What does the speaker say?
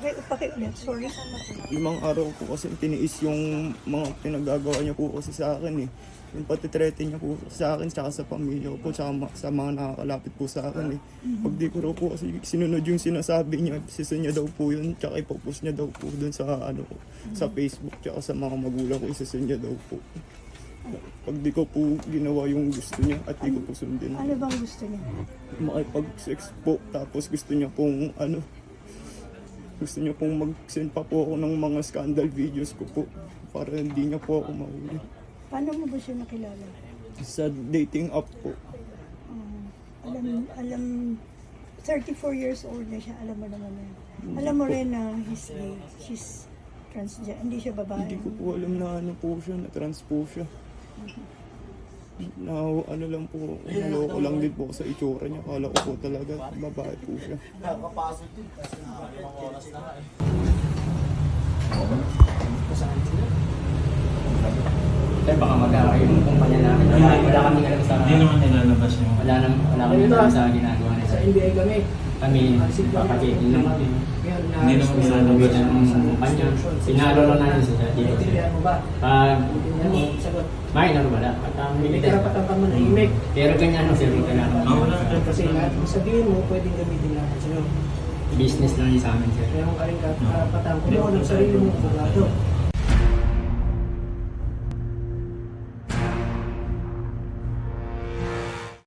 Paki, paki ulit, sorry. limang araw po kasi tiniis yung mga pinagagawa niya po kasi sa akin eh. Yung patitrete niya po sa akin, tsaka sa pamilya ko po, tsaka ma- sa mga nakakalapit po sa akin eh. Pag di ko raw po kasi sinunod yung sinasabi niya, sisa niya daw po yun, tsaka ipopost niya daw po dun sa ano ko, sa Facebook, tsaka sa mga magulang ko, isisa niya daw po. Pag di ko po ginawa yung gusto niya at di ko po sundin, Ano bang gusto niya? makipag-sex po, tapos gusto niya pong ano, gusto niya pong mag-send pa po ako ng mga scandal videos ko po para hindi niya po ako mahuli. Paano mo ba siya nakilala? Sa dating app po. Um, alam, alam, 34 years old na siya, alam mo naman na. Alam mo rin na he's gay, she's transgender, hindi siya babae. Hindi ko po alam na ano po siya, na trans po siya. Na ano lang po, naloko lang din po sa itsura niya. Kala ko po talaga, babae po siya. Sir, baka mag-awa yung kumpanya namin. Wala, kami alam sa... Hindi naman nilalabas yung... Wala, wala kami alam sa ginagawa. Sa NBA kami. Kami, na Hindi naman nilalabas Ng kumpanya. Pinalo lang namin sa dito. mo? Pag, mo? Minor wala. At ang May militar. karapatan ka man imik. Pero ganyan ano, sir. Ah, wala. Kasi lahat sabihin mo, pwedeng gamitin natin sa'yo. Business lang yun sa amin, sir. Meron ka rin karapatan kumuha ng sarili mong abogado.